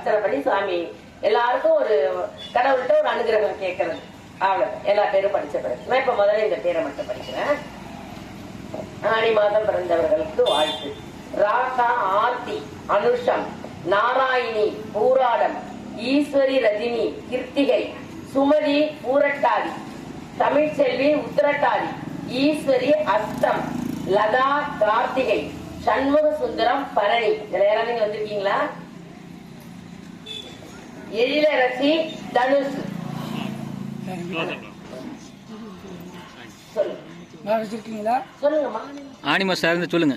அர்ச்சனை பண்ணி சுவாமி எல்லாருக்கும் ஒரு கடவுள்கிட்ட ஒரு அனுகிரகம் கேட்கறது. அவ்வளவு எல்லா பேரும் படிச்ச பிறகு. நான் இப்ப முதல்ல இந்த பேரை மட்டும் படிக்கிறேன். ஆணி மாதம் பிறந்தவர்களுக்கு வாழ்த்து. ராசா ஆர்த்தி அனுஷம் நாராயணி பூராடம் ஈஸ்வரி ரஜினி கிருத்திகை சுமதி பூரட்டாதி தமிழ்ச்செல்வி உத்திரட்டாதி ஈஸ்வரி அஸ்தம் லதா கார்த்திகை சண்முக சுந்தரம் பரணி. இதுல யாராவது நீங்க வந்திருக்கீங்களா? எழிலரசி தனுஷ். மாதம் இருந்து சொல்லுங்க.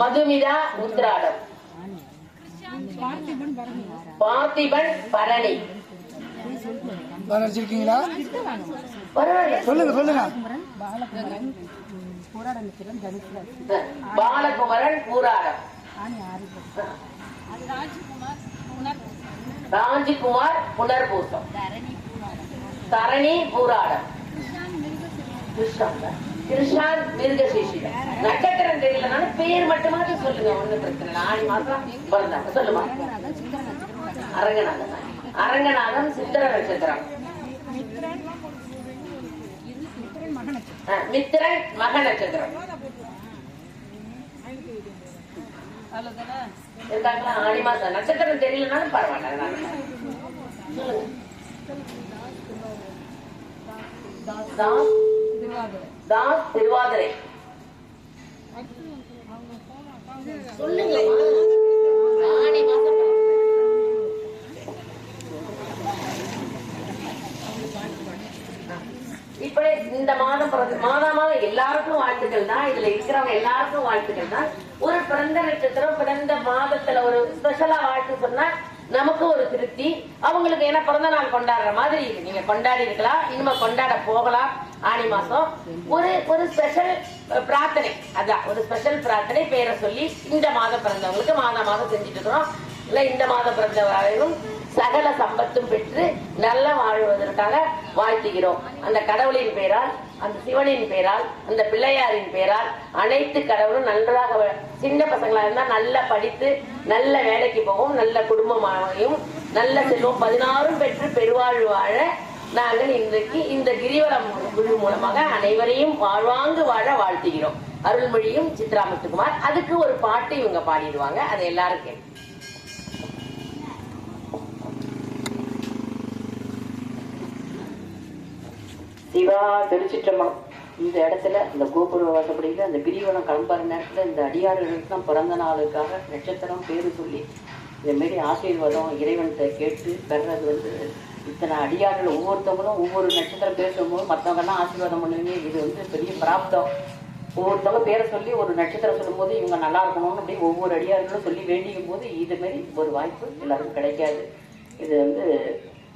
மதுமிதா உத்ராடம். பார்த்திபன் பரணி. பரவாயில்ல சொல்லுங்க சொல்லுங்க. பாலகுமரன் பூராடம். ராஜ்குமார் புனர்பூசம். தரணி பூராடம். கிருஷ்ணான் மிருகசீஷிடம் நட்சத்திரம் தெரியலனாலும் பேர் மட்டுமாவது சொல்லுங்க ஒண்ணும் பிரச்சனை ஆணி மாசம் பிறந்தாங்க. சொல்லுமா? அரங்கநாதன். அரங்கநாதன் சித்திர நட்சத்திரம். மித்திரன் மக நட்சத்திரம் இருக்காங்களா ஆணி மாசம் நட்சத்திரம் தெரியலனாலும் பரவாயில்ல தாஸ் திருவாதிரை. சொல்லுங்க ஆணி மாசம் இப்ப இந்த மாதம் பிறந்த மாதா மாதம் எல்லாருக்கும் வாழ்த்துக்கள் தான். இதுல இருக்கிறவங்க எல்லாருக்கும் வாழ்த்துக்கள் தான். ஒரு பிறந்த நட்சத்திரம் பிறந்த மாதத்துல ஒரு ஸ்பெஷலா வாழ்த்து சொன்னா நமக்கு ஒரு திருப்தி. அவங்களுக்கு ஏன்னா பிறந்த நாள் கொண்டாடுற மாதிரி இருக்கு. நீங்க கொண்டாடி இருக்கலாம் இனிமே கொண்டாட போகலாம். ஆணி மாசம். ஒரு ஒரு ஸ்பெஷல் பிரார்த்தனை. அதான் ஒரு ஸ்பெஷல் பிரார்த்தனை பேரை சொல்லி இந்த மாதம் பிறந்தவங்களுக்கு மாதம் மாதம் செஞ்சுட்டு இருக்கிறோம். இல்ல இந்த மாதம் பிறந்தவரையும் சகல சம்பத்தும் பெற்று நல்ல வாழ்வதற்காக வாழ்த்துகிறோம். அந்த கடவுளின் பெயரால் அந்த சிவனின் பெயரால் அந்த பிள்ளையாரின் பெயரால் அனைத்து கடவுளும் நன்றாக சின்ன பசங்களா இருந்தா நல்லா படித்து நல்ல வேலைக்கு போகும் நல்ல குடும்பமாகவும் நல்ல செல்வம் பதினாறும் பெற்று பெருவாழ்வு வாழ நாங்கள் இன்றைக்கு இந்த கிரிவலம் குழு மூலமாக அனைவரையும் வாழ்வாங்கு வாழ வாழ்த்துகிறோம். அருள்மொழியும் சித்ராமுத்துக்குமார். அதுக்கு ஒரு பாட்டு இவங்க பாடிடுவாங்க. அதை எல்லாரும் கேட்கும் சிவா திருச்சிற்றம்பலம். இந்த இடத்துல இந்த கோபுர வாசப்படியில் அந்த கிரிவலம் கிளம்புற நேரத்தில் இந்த அடியார்களுக்கு தான் பிறந்த நாளுக்காக நட்சத்திரம் பேரு சொல்லி இதுமாரி ஆசீர்வாதம் இறைவன்கிட்ட கேட்டு பெறது வந்து இத்தனை அடியார்கள் ஒவ்வொருத்தவங்களும் ஒவ்வொரு நட்சத்திரம் பேர் சொல்லும்போது மற்றவங்கெல்லாம் ஆசீர்வாதம் பண்ணுவீங்க. இது வந்து பெரிய பிராப்தம். ஒவ்வொருத்தவங்க பேரை சொல்லி ஒரு நட்சத்திரம் சொல்லும்போது இவங்க நல்லா இருக்கணும்னு அப்படி ஒவ்வொரு அடியார்களும் சொல்லி வேண்டிக்கும் போது இதுமாரி ஒரு வாய்ப்பு எல்லாருக்கும் கிடைக்காது. இது வந்து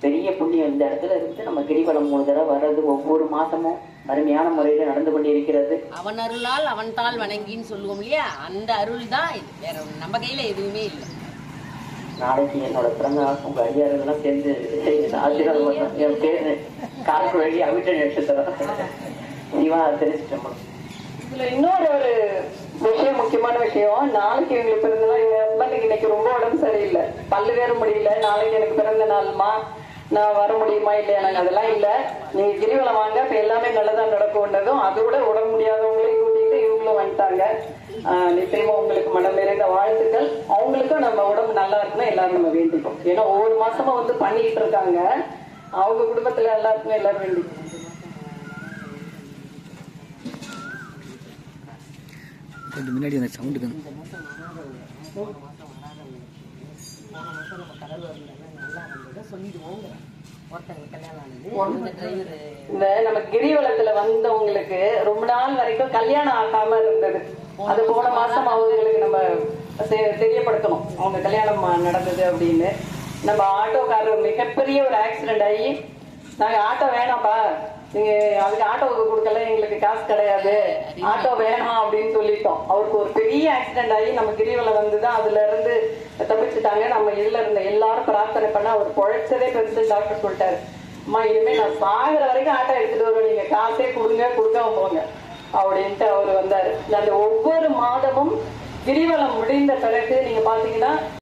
பெரிய புண்ணியம் இந்த இடத்துல இருந்து நம்ம கிரிவலம் மூணு தடவை வர்றது ஒவ்வொரு மாசமும் அருமையான முறையில நடந்து கொண்டிருக்கிறது. அவன் அருளால் அவன் தாள் வணங்கின்னு சொல்லுவோம் இல்லையா? அந்த அருள் தான் இது. வேற. நம்ம கையில எதுவுமே இல்லை. நாளைக்கு என்னோட பிறந்த நாள் உங்க அடியாரெல்லாம் சேர்ந்து ஆசீர்வாதம். என் பேரு காருக்கு வழி அவிட்ட நட்சத்திரம். சிவா தெரிஞ்சிட்டோம் இதுல இன்னொரு ஒரு விஷயம் முக்கியமான விஷயம் நாளைக்கு எங்களுக்கு பிறந்த நாள் எங்க ஹஸ்பண்டுக்கு இன்னைக்கு ரொம்ப உடம்பு சரியில்லை. பல்லு வேற முடியல. நாளைக்கு எனக்கு பிறந்த நாள்மா. நான் வர முடியுமா இல்லையா? நாங்க அதெல்லாம் இல்ல. நீங்க கிரிவலம் வாங்க. இப்ப எல்லாமே நல்லதா நடக்கும்ன்றதும் அதோட உடம்பு முடியாதவங்களையும் கூட்டிட்டு இவங்களும் வந்துட்டாங்க. நிச்சயமா உங்களுக்கு மனம் நிறைந்த வாழ்த்துக்கள். அவங்களுக்கும் நம்ம உடம்பு நல்லா இருக்குன்னா எல்லாரும் நம்ம வேண்டிப்போம். ஏன்னா ஒவ்வொரு மாசமும் வந்து பண்ணிட்டு இருக்காங்க. அவங்க குடும்பத்துல எல்லாருக்குமே எல்லாரும் வேண்டிப்போம். கொஞ்சம் முன்னாடி அந்த சவுண்டுக்கு இந்த நம்ம கிரிவலத்துல வந்தவங்களுக்கு ரொம்ப நாள் வரைக்கும் கல்யாணம் ஆகாம இருந்தது. அது போன மாசம்? அவங்களுக்கு நம்ம தெரியப்படுத்தணும். அவங்க கல்யாணம் நடந்தது அப்படின்னு. நம்ம ஆட்டோக்காரர் மிகப்பெரிய ஒரு ஆக்சிடென்ட் ஆகி நாங்க ஆட்டோ வேணாம்ப்பா. நீங்க அதுக்கு ஆட்டோவுக்கு கொடுக்கல எங்களுக்கு காசு கிடையாது. ஆட்டோ வேணாம் அப்படின்னு சொல்லிட்டோம். அவருக்கு ஒரு பெரிய ஆக்சிடென்ட் ஆகி நம்ம கிரிவலம் வந்துதான் அதுல இருந்து தப்பிச்சுட்டாங்க. நம்ம இதுல இருந்த எல்லாரும் பிரார்த்தனை பண்ண அவர் பொழைச்சதே பெருசு டாக்டர் சொல்லிட்டாரு. அம்மா இனிமே நான் சாகுற வரைக்கும் ஆட்டோ எடுத்துட்டு வருவேன். நீங்க காசே கொடுங்க கொடுக்காம போங்க. அப்படின்ட்டு அவர் வந்தாரு. அந்த ஒவ்வொரு மாதமும் கிரிவலம் முடிந்த பிறகு நீங்க பாத்தீங்கன்னா